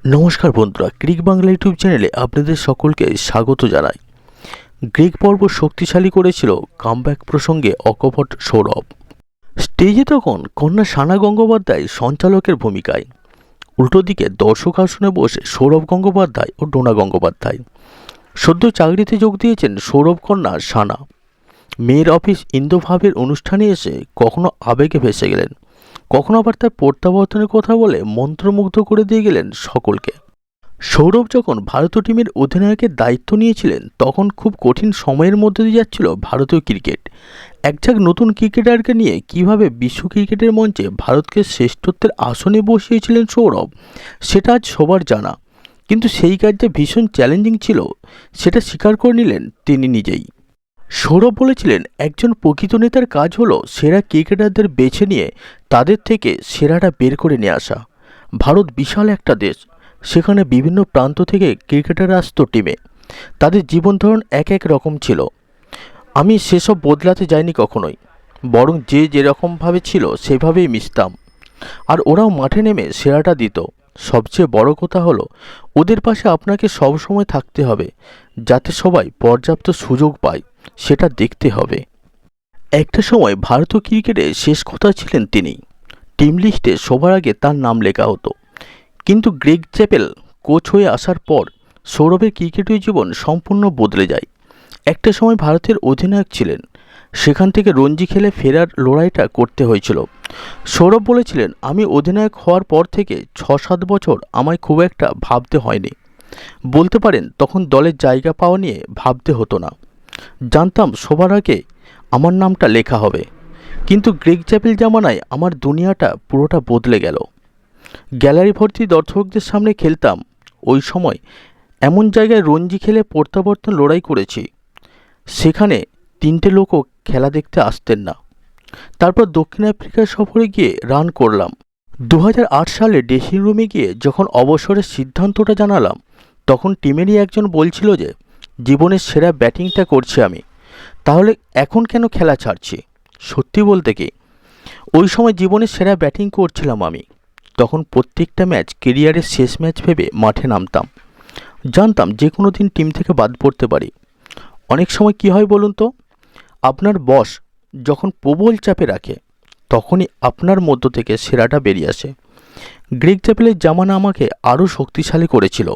নমস্কার বন্ধুরা, Greek Bangla YouTube চ্যানেলে আপনাদের সকলকে স্বাগত জানাই। গ্রিক পর্ব শক্তিশালী করেছিল কামব্যাক প্রসঙ্গে অকপট সৌরভ। স্টেজে তখন কন্যা সানা গঙ্গোপাধ্যায় সঞ্চালকের ভূমিকায়। উল্টো দিকে দর্শক আসনে বসে সৌরভ গঙ্গোপাধ্যায় ও ডোনা গঙ্গোপাধ্যায়। সদ্য চাকরিতে যোগ দিয়েছেন সৌরভ কন্যা সানা। মেয়ের অফিস ইন্দোভাবের অনুষ্ঠানে এসে কখনো আবেগে ভেসে গেলেন। কখনো আবার তার প্রত্যাবর্তনের কথা বলে মন্ত্রমুগ্ধ করে দিয়ে গেলেন সকলকে। সৌরভ যখন ভারতীয় টিমের অধিনায়কের দায়িত্ব নিয়েছিলেন, তখন খুব কঠিন সময়ের মধ্যে দিয়ে যাচ্ছিল ভারতীয় ক্রিকেট। একঝাক নতুন ক্রিকেটারকে নিয়ে কীভাবে বিশ্ব ক্রিকেটের মঞ্চে ভারতকে শ্রেষ্ঠত্বের আসনে বসিয়েছিলেন সৌরভ, সেটা আজ সবার জানা। কিন্তু সেই কাজটা ভীষণ চ্যালেঞ্জিং ছিল, সেটা স্বীকার করে নিলেন তিনি নিজেই। সৌরভ বলেছিলেন, একজন প্রকৃত নেতার কাজ হলো সেরা ক্রিকেটারদের বেছে নিয়ে তাদের থেকে সেরাটা বের করে নিয়ে আসা। ভারত বিশাল একটা দেশ। সেখানে বিভিন্ন প্রান্ত থেকে ক্রিকেটার আসত টিমে। তাদের জীবন ধরন এক এক রকম ছিল। আমি সেসব বদলাতে যাইনি কখনোই। বরং যে যেরকমভাবে ছিল, সেভাবেই মিশতাম। আর ওরাও মাঠে নেমে সেরাটা দিত। সবচেয়ে বড় কথা হলো, ওদের পাশে আপনাকে সব সময় থাকতে হবে, যাতে সবাই পর্যাপ্ত সুযোগ পায়। সেটা দেখতে হবে। একটা সময় ভারতীয় ক্রিকেটে শেষ কথা ছিলেন তিনি। টিম লিস্টে সবার আগে তার নাম লেখা হতো। কিন্তু গ্রেগ চ্যাপেল কোচ হয়ে আসার পর সৌরভের ক্রিকেটীয় জীবন সম্পূর্ণ বদলে যায়। একটা সময় ভারতের অধিনায়ক ছিলেন। সেখান থেকে রঞ্জি খেলে ফেরার লড়াইটা করতে হয়েছিল। সৌরভ বলেছিলেন, আমি অধিনায়ক হওয়ার পর থেকে ছ সাত বছর আমায় খুব একটা ভাবতে হয়নি। বলতে পারেন, তখন দলের জায়গা পাওয়া নিয়ে ভাবতে হতো না। জানতাম সবার আগে আমার নামটা লেখা হবে। কিন্তু গ্রেগ চ্যাপেল জামানায় আমার দুনিয়াটা পুরোটা বদলে গেল। গ্যালারি ভর্তি দর্শকদের সামনে খেলতাম। ওই সময় এমন জায়গায় রঞ্জি খেলে প্রত্যাবর্তন লড়াই করেছি। সেখানে তিনটে লোকও খেলা দেখতে আসতেন না। তারপর দক্ষিণ আফ্রিকা সফরে গিয়ে রান করলাম। দু হাজার আট সালে ড্রেসিং রুমে গিয়ে যখন অবসরের সিদ্ধান্তটা জানালাম, তখন টিমেরই একজন বলছিল যে জীবনের সেরা ব্যাটিংটা করছি আমি। তাহলে এখন কেন খেলা ছাড়ছি? সত্যি বলতে কি? ওই সময় জীবনের সেরা ব্যাটিং করছিলাম আমি। তখন প্রত্যেকটা ম্যাচ কেরিয়ারের শেষ ম্যাচ ভেবে মাঠে নামতাম। জানতাম যে কোনো দিন টিম থেকে বাদ পড়তে পারি। অনেক সময় কি হয় বলুন তো? আপনার বস যখন প্রবল চাপে রাখে, তখনই আপনার মধ্য থেকে সেরাটা বেরিয়ে আসে। গ্রিক চ্যাপেলের জামানা আমাকে আরও শক্তিশালী করেছিল।